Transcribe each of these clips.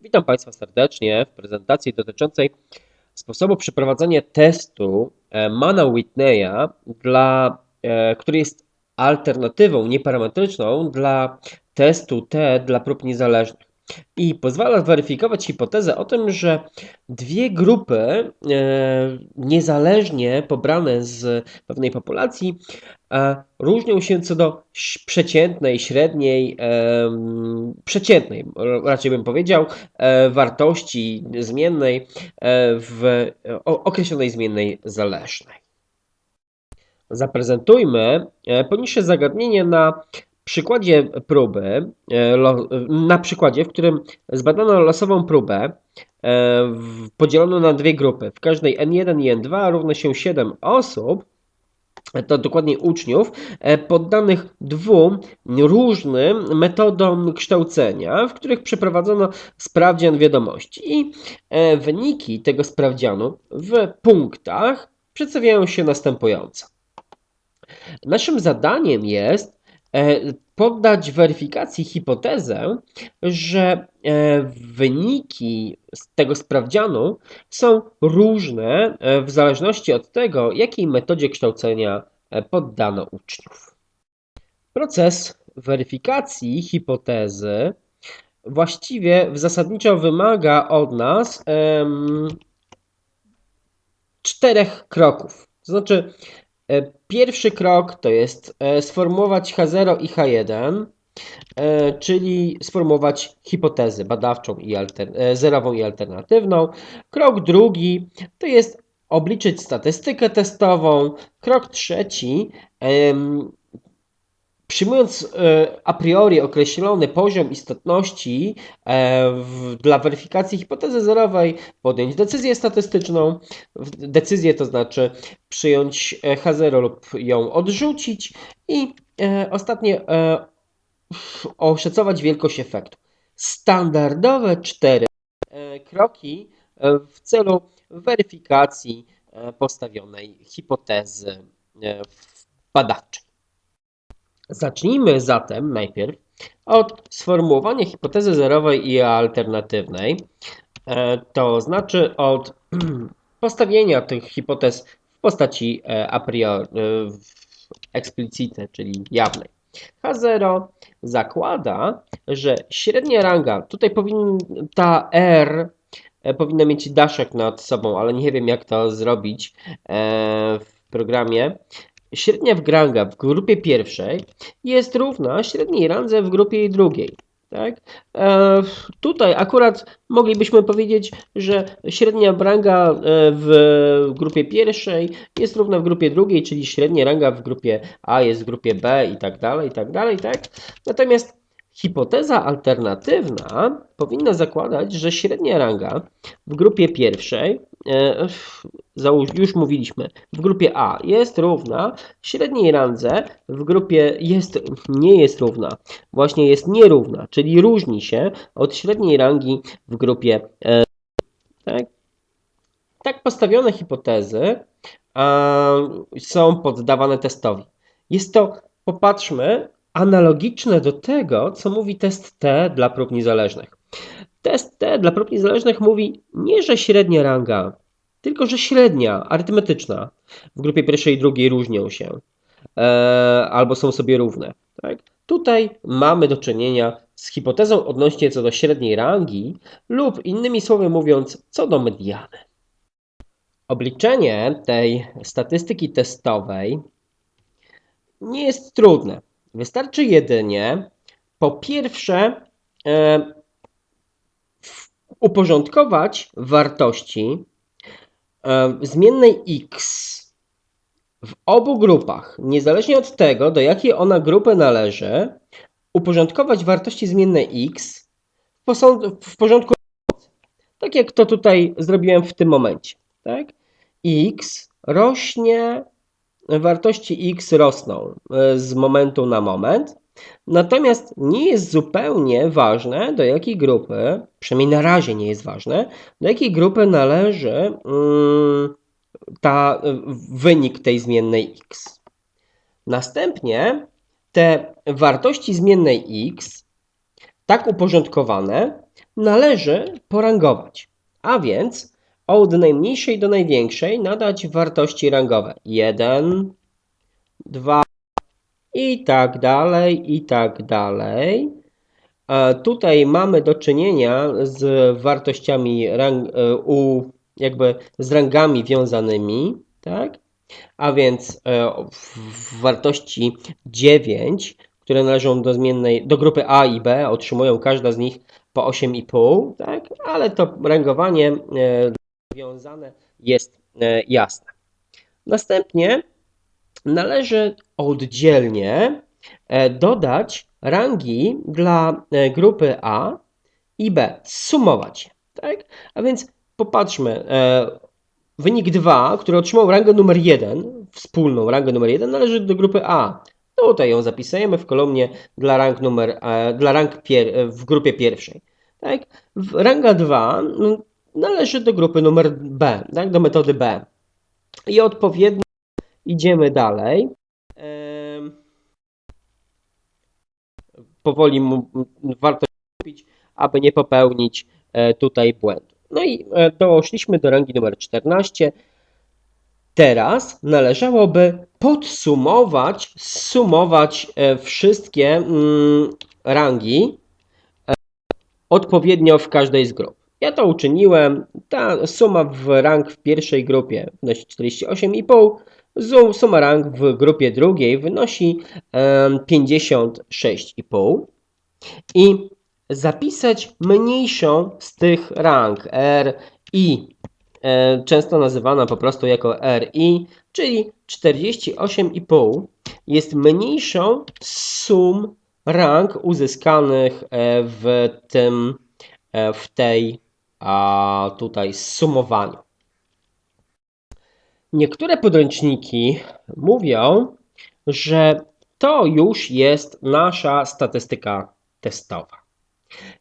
Witam Państwa serdecznie w prezentacji dotyczącej sposobu przeprowadzenia testu e, Mana-Whitneya, dla, e, który jest alternatywą nieparametryczną dla testu T dla prób niezależnych i pozwala zweryfikować hipotezę o tym, że dwie grupy e, niezależnie pobrane z pewnej populacji e, różnią się co do przeciętnej, średniej, e, przeciętnej, raczej bym powiedział, wartości zmiennej w określonej zmiennej zależnej. Zaprezentujmy poniższe zagadnienie na przykładzie próby, e, na przykładzie, w którym zbadano losową próbę, e, podzieloną na dwie grupy. W każdej N1 i N2 równa się 7 osób, to dokładnie uczniów, e, poddanych dwóm różnym metodom kształcenia, w których przeprowadzono sprawdzian wiadomości. I wyniki tego sprawdzianu w punktach przedstawiają się następująco. Naszym zadaniem jest E, poddać weryfikacji hipotezę, że e, wyniki z tego sprawdzianu są różne e, w zależności od tego, jakiej metodzie kształcenia poddano uczniów. Proces weryfikacji hipotezy właściwie zasadniczo wymaga od nas um, czterech kroków. To znaczy, E, pierwszy krok to jest e, sformułować H0 i H1, e, czyli sformułować hipotezę badawczą i zerową i alternatywną. Krok drugi to jest obliczyć statystykę testową. Krok trzeci Przyjmując e, a priori określony poziom istotności e, dla weryfikacji hipotezy zerowej, podjąć decyzję statystyczną. Decyzję to znaczy przyjąć e, H0 lub ją odrzucić i ostatnie oszacować wielkość efektu. Standardowe cztery kroki w celu weryfikacji postawionej hipotezy badawczej. Zacznijmy zatem najpierw od sformułowania hipotezy zerowej i alternatywnej, e, to znaczy od postawienia tych hipotez w postaci e, a priori, e, explicite, czyli jawnej. H0 zakłada, że średnia ranga, tutaj powinien, ta R powinna mieć daszek nad sobą, ale nie wiem jak to zrobić w programie. Średnia w granga w grupie pierwszej jest równa średniej randze w grupie drugiej. Tak? E, tutaj akurat moglibyśmy powiedzieć, że średnia ranga e, w grupie pierwszej jest równa w grupie drugiej, czyli średnia ranga w grupie A jest w grupie B i tak dalej, i tak dalej, tak? Natomiast Hipoteza alternatywna powinna zakładać, że średnia ranga w grupie pierwszej, e, już mówiliśmy, w grupie A jest równa średniej randze w grupie jest, nie jest równa, właśnie jest nierówna, czyli różni się od średniej rangi w grupie e, tak? tak postawione hipotezy są poddawane testowi. Jest to, popatrzmy, analogiczne do tego, co mówi test T dla prób niezależnych. Test T dla prób niezależnych mówi nie, że średnia ranga, tylko że średnia, arytmetyczna w grupie pierwszej i drugiej różnią się e, albo są sobie równe. Tak? Tutaj mamy do czynienia z hipotezą odnośnie co do średniej rangi lub innymi słowy mówiąc co do mediany. Obliczenie tej statystyki testowej nie jest trudne. Wystarczy jedynie po pierwsze e, uporządkować wartości e, zmiennej x w obu grupach, niezależnie od tego, do jakiej ona grupy należy, uporządkować wartości zmiennej x w porządku, tak jak to tutaj zrobiłem w tym momencie. Tak? x rośnie wartości x rosną e, z momentu na moment. Natomiast nie jest zupełnie ważne, do jakiej grupy, przynajmniej na razie nie jest ważne, do jakiej grupy należy mm, ta, wynik tej zmiennej x. Następnie te wartości zmiennej x tak uporządkowane należy porangować. A więc od najmniejszej do największej nadać wartości rangowe 1, 2 i tak dalej, i tak dalej. A tutaj mamy do czynienia z wartościami rang, e, u, jakby z rangami wiązanymi, tak? A więc e, w wartości 9, które należą do zmiennej, do grupy A i B, otrzymują każda z nich po 8,5, tak? Ale to rangowanie e, wiązane jest jasne. Następnie należy oddzielnie dodać rangi dla e, grupy A i B, sumować je. Tak? A więc popatrzmy, e, wynik 2, który otrzymał rangę numer 1, wspólną rangę numer 1, należy do grupy A. Tutaj ją zapisujemy w kolumnie dla rank, numer, e, dla rank w grupie pierwszej. Tak? Ranga 2 mm, należy do grupy numer B, tak? do metody B. I odpowiednio idziemy dalej powoli mu warto kupić, aby nie popełnić e, tutaj błędu. No i e, doszliśmy do rangi numer 14. Teraz należałoby podsumować, sumować e, wszystkie mm, rangi odpowiednio w każdej z grup. Ja to uczyniłem. Ta suma w rang w pierwszej grupie wynosi 48,5. Suma rang w grupie drugiej wynosi 56,5. I zapisać mniejszą z tych rang R i e, często nazywana po prostu jako RI, czyli 48,5 jest mniejszą z sum rang uzyskanych e, w tym e, w tej a tutaj sumowaniu. Niektóre podręczniki mówią, że to już jest nasza statystyka testowa.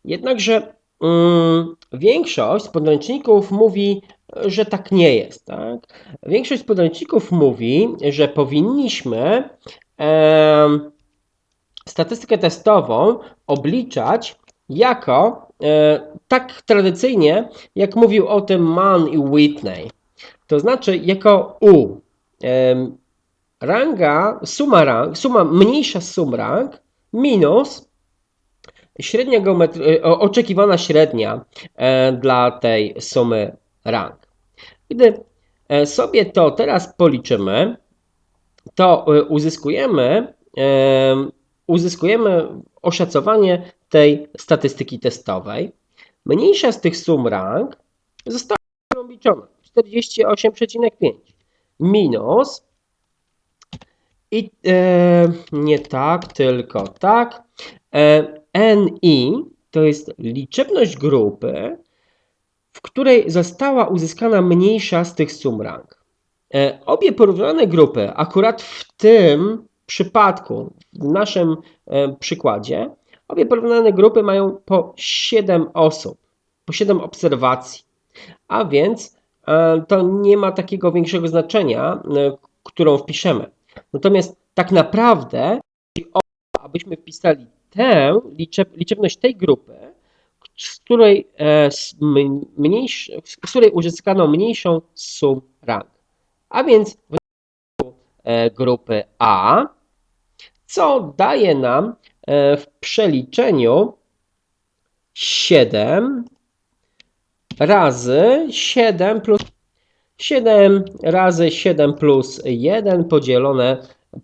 Jednakże mm, większość podręczników mówi, że tak nie jest. Tak? Większość podręczników mówi, że powinniśmy e, statystykę testową obliczać jako tak tradycyjnie, jak mówił o tym Mann i Whitney. To znaczy jako U. E, ranga, suma rang, suma mniejsza sum rang minus średnia geometry, oczekiwana średnia e, dla tej sumy rang. Gdy e, sobie to teraz policzymy, to e, uzyskujemy, uzyskujemy oszacowanie tej statystyki testowej. Mniejsza z tych sum rang została obliczona 48,5 minus i e, nie tak, tylko tak. E, NI to jest liczebność grupy, w której została uzyskana mniejsza z tych sum rang. E, obie porównane grupy, akurat w tym przypadku, w naszym e, przykładzie, obie porównane grupy mają po 7 osób, po 7 obserwacji. A więc e, to nie ma takiego większego znaczenia, e, którą wpiszemy. Natomiast tak naprawdę, abyśmy wpisali tę liczeb, liczebność tej grupy, z której, z której uzyskano mniejszą sum rang. A więc w grupy A, co daje nam e, w przeliczeniu 7 razy 7 plus 7 razy 7 plus 1 podzielone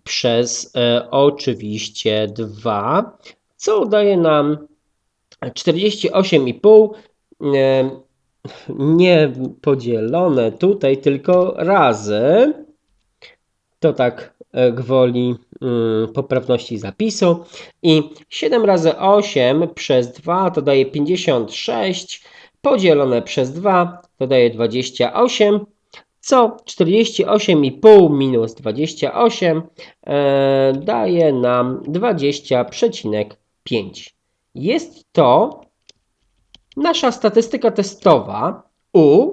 przez e, oczywiście 2, co daje nam 48,5 e, nie podzielone tutaj, tylko razy. To tak gwoli mm, poprawności zapisu. I 7 razy 8 przez 2 to daje 56, podzielone przez 2 to daje 28 co 48,5 minus 28 e, daje nam 20,5. Jest to nasza statystyka testowa U,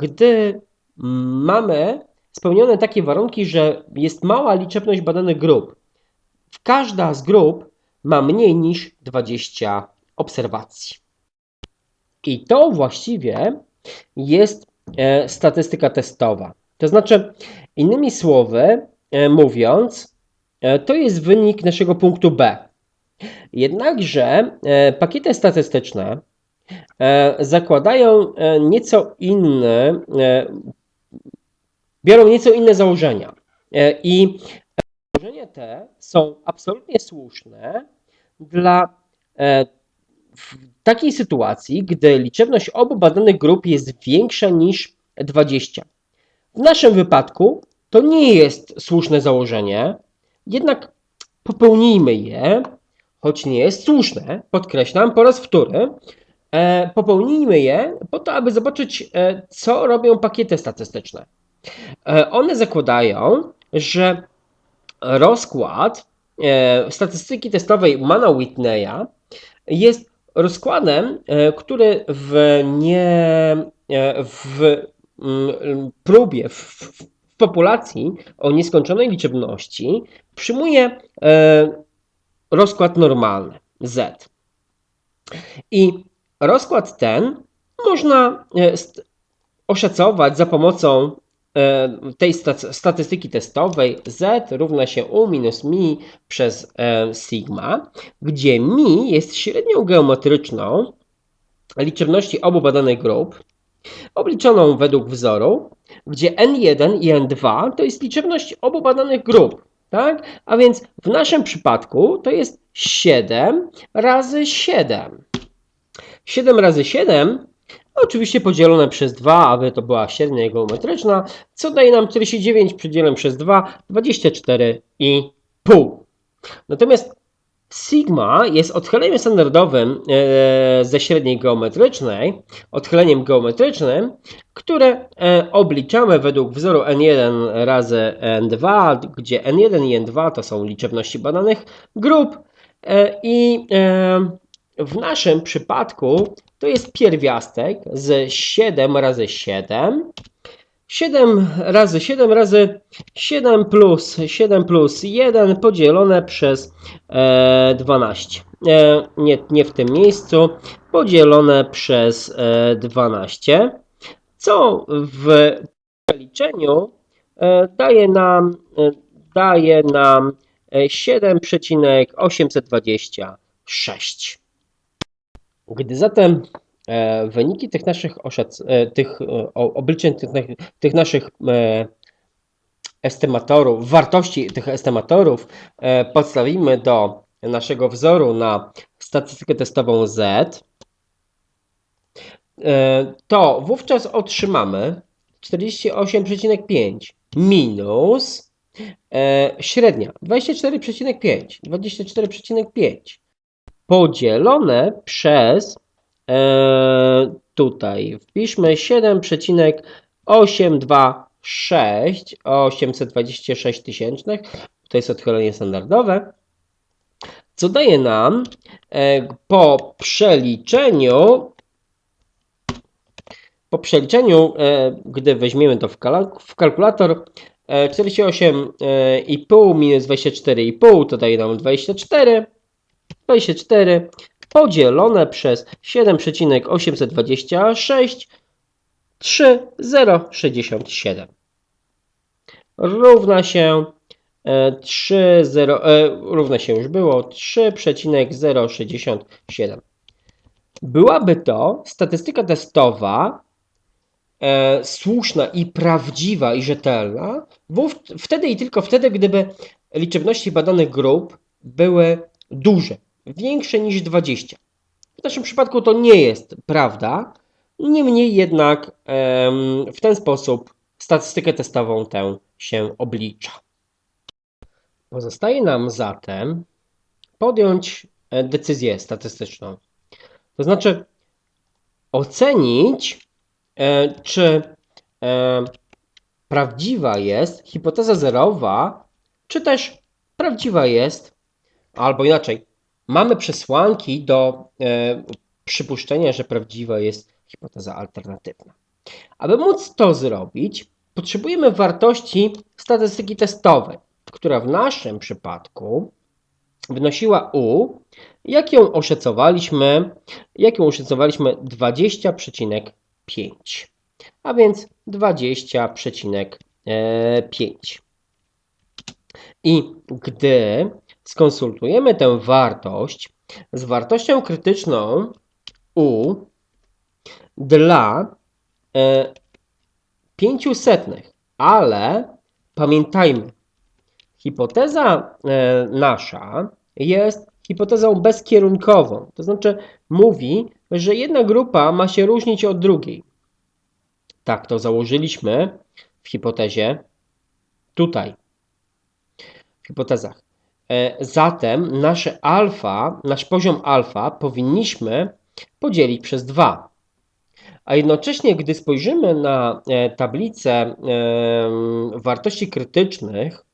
gdy mamy spełnione takie warunki, że jest mała liczebność badanych grup. Każda z grup ma mniej niż 20 obserwacji. I to właściwie jest e, statystyka testowa. To znaczy, innymi słowy e, mówiąc, e, to jest wynik naszego punktu B. Jednakże pakiety statystyczne zakładają nieco inne, e, biorą nieco inne założenia. E, I założenia te są absolutnie słuszne dla e, w takiej sytuacji, gdy liczebność obu badanych grup jest większa niż 20. W naszym wypadku to nie jest słuszne założenie, jednak popełnijmy je, choć nie jest słuszne, podkreślam po raz wtóry, e, popełnijmy je po to, aby zobaczyć, e, co robią pakiety statystyczne. E, One zakładają, że rozkład e, statystyki testowej Mana Whitneya jest rozkładem, e, który w, nie, w mm, próbie, w, populacji o nieskończonej liczebności przyjmuje rozkład normalny Z. I rozkład ten można oszacować za pomocą tej sta- statystyki testowej Z równa się U minus mi przez e, sigma, gdzie mi jest średnią geometryczną liczebności obu badanych grup, obliczoną według wzoru, gdzie N1 i N2 to jest liczebność obu badanych grup. Tak? A więc w naszym przypadku to jest 7 razy 7. 7 razy 7 oczywiście podzielone przez 2, aby to była średnia geometryczna, co daje nam 49 podzielone przez 2, 24,5. Natomiast sigma jest odchyleniem standardowym e, ze średniej geometrycznej, odchyleniem geometrycznym, które e, obliczamy według wzoru n1 razy n2, gdzie n1 i n2 to są liczebności badanych grup e, i w naszym przypadku to jest pierwiastek z 7 razy 7. 7 razy 7 razy 7 plus 7 plus 1 podzielone przez e, 12. E, nie, nie w tym miejscu. Podzielone przez e, 12. Co w przeliczeniu e, daje nam, e, daje nam e, 7,826. Gdy zatem e, wyniki tych naszych oszac- e, tych e, obliczeń, tych, na- tych naszych estymatorów, wartości tych estymatorów podstawimy do naszego wzoru na statystykę testową Z, to wówczas otrzymamy 48,5 minus średnia 24,5 24,5 podzielone przez e, tutaj wpiszmy 7,826 826 tysięcznych to jest odchylenie standardowe co daje nam e, po przeliczeniu po przeliczeniu, e, gdy weźmiemy to w, w kalkulator, e, 48,5 minus 24,5 to daje nam 24. 24 podzielone przez 7,826 3,067 równa się e, 3,0 e, równa się już było 3,067. Byłaby to statystyka testowa e, słuszna i prawdziwa i rzetelna, wtedy i tylko wtedy, gdyby liczebności badanych grup były duże, większe niż 20. W naszym przypadku to nie jest prawda, niemniej jednak w ten sposób statystykę testową tę się oblicza. Pozostaje nam zatem podjąć e, decyzję statystyczną. To znaczy ocenić, e, czy e, prawdziwa jest hipoteza zerowa, czy też prawdziwa jest, albo inaczej, mamy przesłanki do e, przypuszczenia, że prawdziwa jest hipoteza alternatywna. Aby móc to zrobić, potrzebujemy wartości statystyki testowej, która w naszym przypadku wynosiła U, jak ją oszacowaliśmy, jak ją oszacowaliśmy 20,5. A więc 20,5. I gdy skonsultujemy tę wartość z wartością krytyczną U dla e, 500, ale pamiętajmy, hipoteza e, nasza jest hipotezą bezkierunkową. To znaczy mówi, że jedna grupa ma się różnić od drugiej. Tak to założyliśmy w hipotezie tutaj. W hipotezach. E, Zatem nasze alfa, nasz poziom alfa powinniśmy podzielić przez 2. A jednocześnie, gdy spojrzymy na e, tablicę wartości krytycznych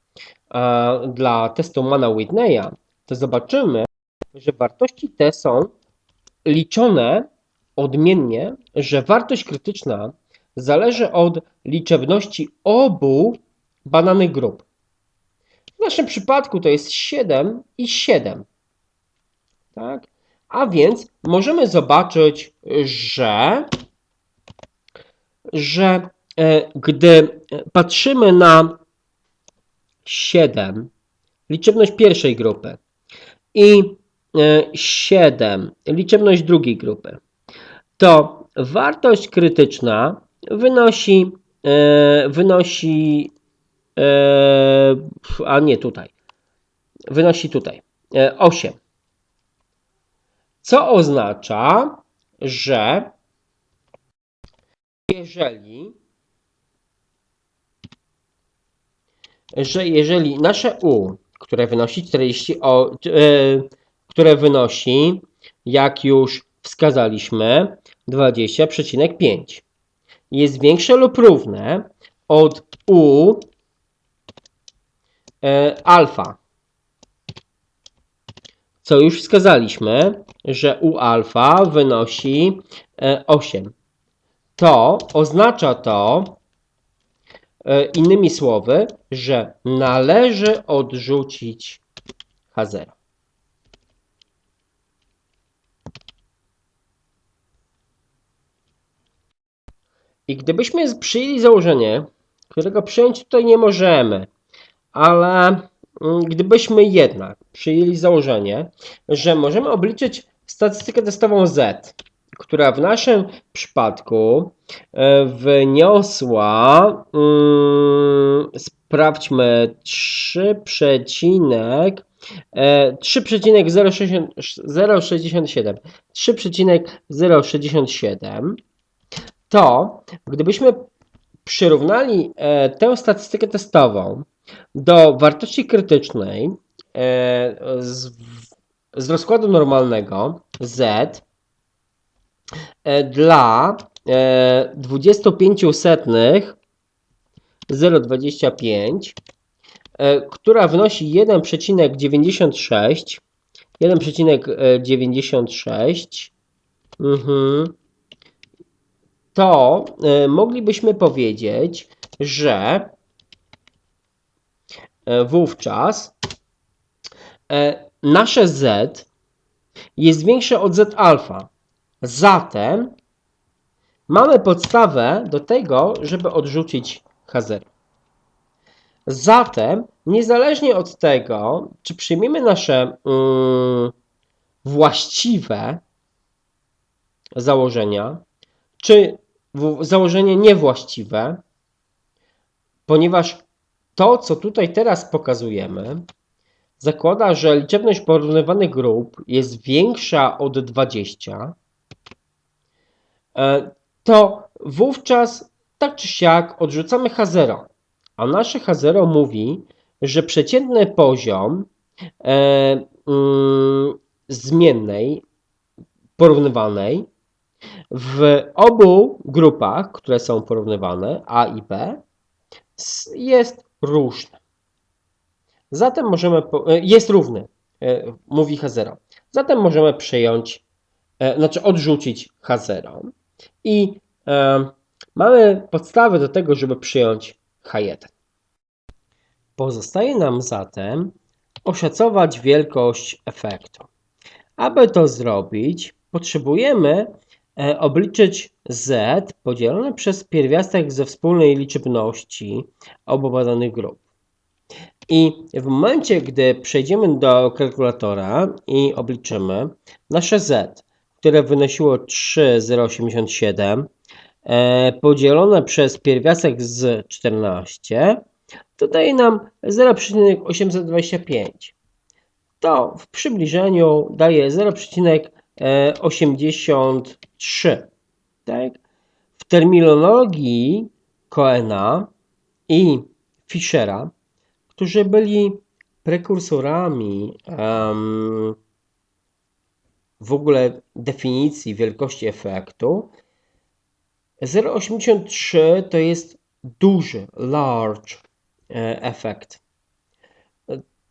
dla testu Mana-Whitneya, to zobaczymy, że wartości te są liczone odmiennie, że wartość krytyczna zależy od liczebności obu badanych grup. W naszym przypadku to jest 7 i 7. Tak? A więc możemy zobaczyć, że, że e, gdy patrzymy na 7, liczebność pierwszej grupy i e, 7, liczebność drugiej grupy, to wartość krytyczna wynosi, e, wynosi e, a nie tutaj, wynosi tutaj. E, 8. Co oznacza, że jeżeli że jeżeli nasze U, które wynosi 40, o, e, które wynosi, jak już wskazaliśmy, 20,5 jest większe lub równe od U alfa, co już wskazaliśmy, że U alfa wynosi e, 8. To oznacza to, e, innymi słowy, że należy odrzucić H0. I gdybyśmy przyjęli założenie, którego przyjąć tutaj nie możemy, ale mm, gdybyśmy jednak przyjęli założenie, że możemy obliczyć statystykę testową Z, która w naszym przypadku e, wyniosła, mm, sprawdźmy, 3, przecinek, e, 3,067 3,067 to gdybyśmy przyrównali e, tę statystykę testową do wartości krytycznej e, z, z rozkładu normalnego Z e, dla e, 25 setnych 0,25, e, która wynosi 1,96 1,96 mhm, to e, moglibyśmy powiedzieć, że wówczas e, nasze z jest większe od z alfa. Zatem mamy podstawę do tego, żeby odrzucić H0. Zatem, niezależnie od tego, czy przyjmiemy nasze mm, właściwe założenia, czy założenie niewłaściwe, ponieważ to, co tutaj teraz pokazujemy, zakłada, że liczebność porównywanych grup jest większa od 20, e, to wówczas tak czy siak odrzucamy H0. A nasze H0 mówi, że przeciętny poziom e, mm, zmiennej porównywanej w obu grupach, które są porównywane, A i B, jest różny. Zatem możemy, e, jest równy, e, mówi H0. Zatem możemy przyjąć, e, znaczy odrzucić H0 i mamy podstawy do tego, żeby przyjąć H1. Pozostaje nam zatem oszacować wielkość efektu. Aby to zrobić, potrzebujemy obliczyć z podzielone przez pierwiastek ze wspólnej liczebności obu badanych grup. I w momencie, gdy przejdziemy do kalkulatora i obliczymy nasze z, które wynosiło 3,087, e, podzielone przez pierwiastek z 14, to daje nam 0,825. To w przybliżeniu daje 0,83. Tak? W terminologii Coena i Fischera, którzy byli prekursorami um, w ogóle definicji wielkości efektu, 0,83 to jest duży, large e, efekt.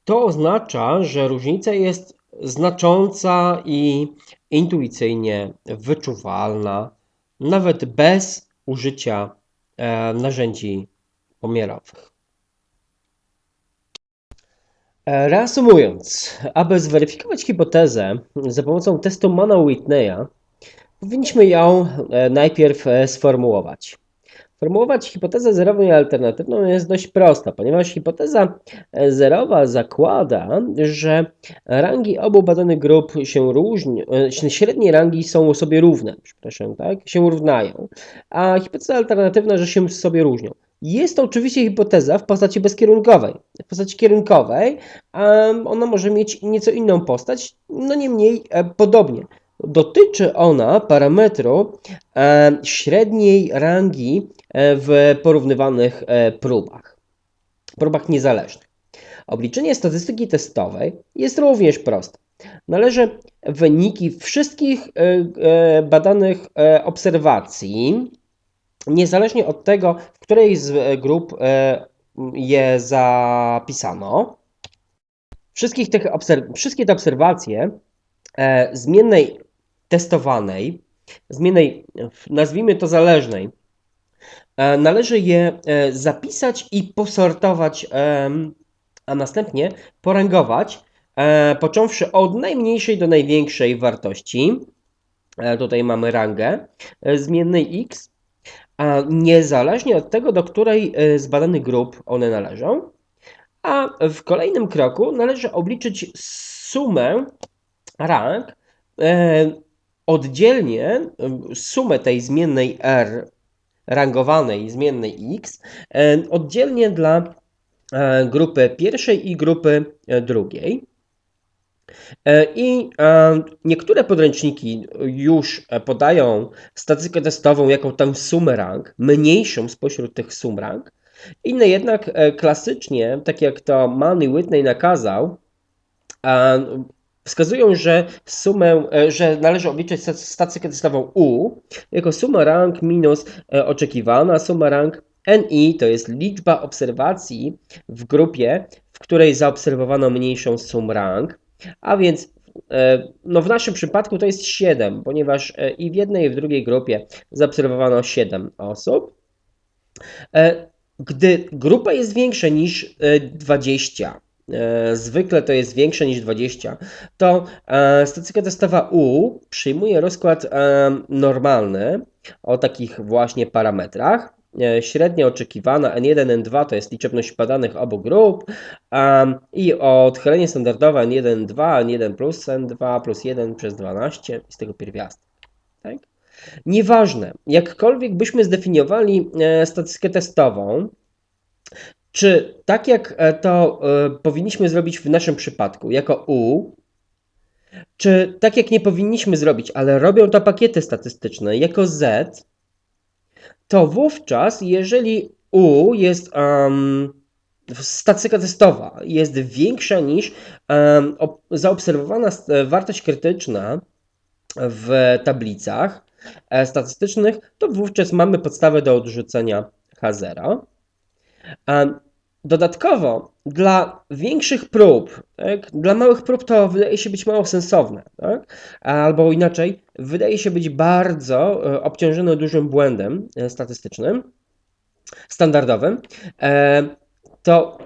To oznacza, że różnica jest znacząca i intuicyjnie wyczuwalna, nawet bez użycia e, narzędzi pomiarowych. E, reasumując, aby zweryfikować hipotezę za pomocą testu Mana-Whitneya, powinniśmy ją e, najpierw sformułować. Formułować hipotezę zerową i alternatywną jest dość prosta, ponieważ hipoteza zerowa zakłada, że rangi obu badanych grup się różnią, e, średnie rangi są sobie równe, przepraszam, tak, się równają, a hipoteza alternatywna, że się sobie różnią. Jest to oczywiście hipoteza w postaci bezkierunkowej. W postaci kierunkowej um, ona może mieć nieco inną postać, no niemniej e, podobnie. Dotyczy ona parametru e, średniej rangi e, w porównywanych e, próbach, próbach niezależnych. Obliczenie statystyki testowej jest również proste. Należy wyniki wszystkich badanych obserwacji, niezależnie od tego, w której z grup je zapisano. Wszystkich tych wszystkie te obserwacje zmiennej testowanej, zmiennej, nazwijmy to zależnej, e, należy je e, zapisać i posortować, a następnie poręgować, e, począwszy od najmniejszej do największej wartości. Tutaj mamy rangę zmiennej x, a niezależnie od tego, do której z badanych grup one należą. A w kolejnym kroku należy obliczyć sumę rang oddzielnie sumę tej zmiennej r rangowanej zmiennej x oddzielnie dla e, grupy pierwszej i grupy e, drugiej. E, I niektóre podręczniki już podają statystykę testową jako tę sumę rank, mniejszą spośród tych sum rank. Inne jednak klasycznie, tak jak to Mann i Whitney nakazał, wskazują, że sumę, e, że należy obliczyć statystykę testową U jako suma rank minus e, oczekiwana suma rank NI to jest liczba obserwacji w grupie, w której zaobserwowano mniejszą sum rank, a więc e, no w naszym przypadku to jest 7, ponieważ i w jednej i w drugiej grupie zaobserwowano 7 osób. Gdy grupa jest większa niż 20, E, zwykle to jest większe niż 20, to e, statystyka testowa U przyjmuje rozkład e, normalny o takich właśnie parametrach. Średnia oczekiwana N1, N2 to jest liczebność badanych obu grup i odchylenie standardowe N1, N2, N1 plus N2 plus 1 przez 12 z tego pierwiastek. Tak? Nieważne, jakkolwiek byśmy zdefiniowali statystykę testową, czy tak jak e, to e, powinniśmy zrobić w naszym przypadku, jako U, czy tak jak nie powinniśmy zrobić, ale robią to pakiety statystyczne, jako Z, to wówczas, jeżeli U jest um, statystyka testowa jest większa niż um, zaobserwowana wartość krytyczna w tablicach e, statystycznych, to wówczas mamy podstawę do odrzucenia H0. Dodatkowo dla większych prób, tak, dla małych prób to wydaje się być mało sensowne, tak? albo inaczej, wydaje się być bardzo e, obciążone dużym błędem e, statystycznym, standardowym, e, to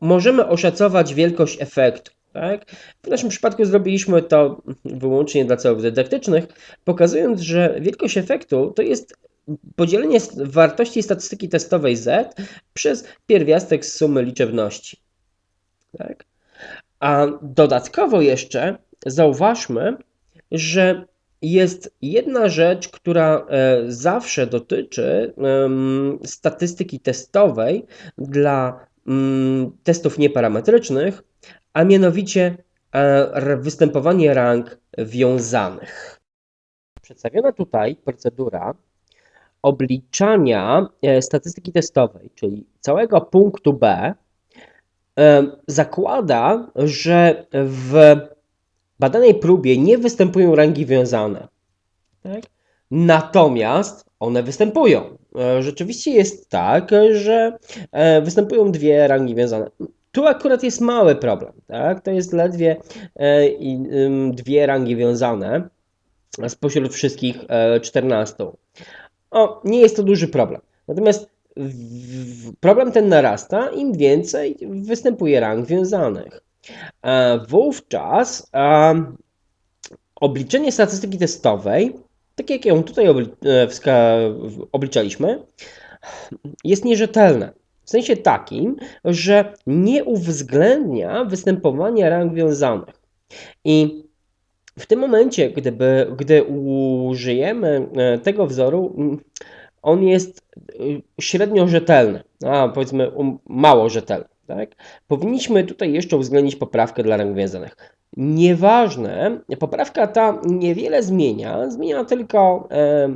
możemy oszacować wielkość efektu. Tak? W naszym przypadku zrobiliśmy to wyłącznie dla celów dydaktycznych, pokazując, że wielkość efektu to jest podzielenie wartości statystyki testowej z przez pierwiastek z sumy liczebności. Tak? A dodatkowo jeszcze zauważmy, że jest jedna rzecz, która e, zawsze dotyczy statystyki testowej dla mm, testów nieparametrycznych, a mianowicie e, występowanie rang wiązanych. Przedstawiona tutaj procedura obliczania e, statystyki testowej, czyli całego punktu B, e, zakłada, że w badanej próbie nie występują rangi wiązane. Tak? Natomiast one występują. E, Rzeczywiście jest tak, że występują dwie rangi wiązane. Tu akurat jest mały problem. Tak? To jest ledwie dwie rangi wiązane spośród wszystkich e, 14. O, nie jest to duży problem. Natomiast problem ten narasta, im więcej występuje rang wiązanych. Wówczas obliczenie statystyki testowej, tak jak ją tutaj e, obliczaliśmy, jest nierzetelne. W sensie takim, że nie uwzględnia występowania rang wiązanych. I w tym momencie, gdyby, gdy użyjemy e, tego wzoru, on jest y, średnio rzetelny, a powiedzmy um, mało rzetelny. Tak? Powinniśmy tutaj jeszcze uwzględnić poprawkę dla rang wiązanych. Nieważne, poprawka ta niewiele zmienia, zmienia tylko e,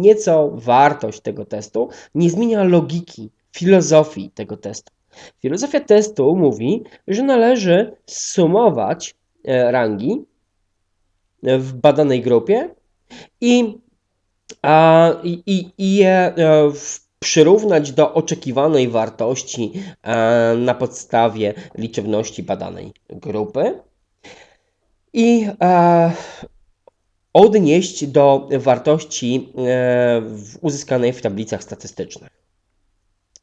nieco wartość tego testu, nie zmienia logiki, filozofii tego testu. Filozofia testu mówi, że należy sumować e, rangi w badanej grupie i, a, i, i, je e, przyrównać do oczekiwanej wartości e, na podstawie liczebności badanej grupy i e, odnieść do wartości uzyskanej w tablicach statystycznych.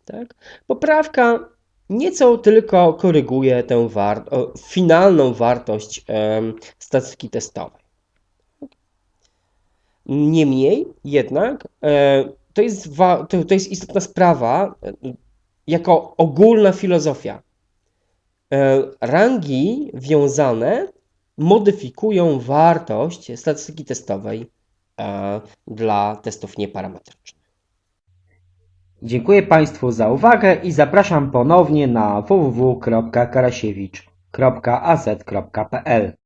Tak? Poprawka nieco tylko koryguje tę war- finalną wartość statystyki testowej. Niemniej jednak e, to jest, to, jest istotna sprawa e, jako ogólna filozofia. E, Rangi wiązane modyfikują wartość statystyki testowej dla testów nieparametrycznych. Dziękuję Państwu za uwagę i zapraszam ponownie na www.karasiewicz.az.pl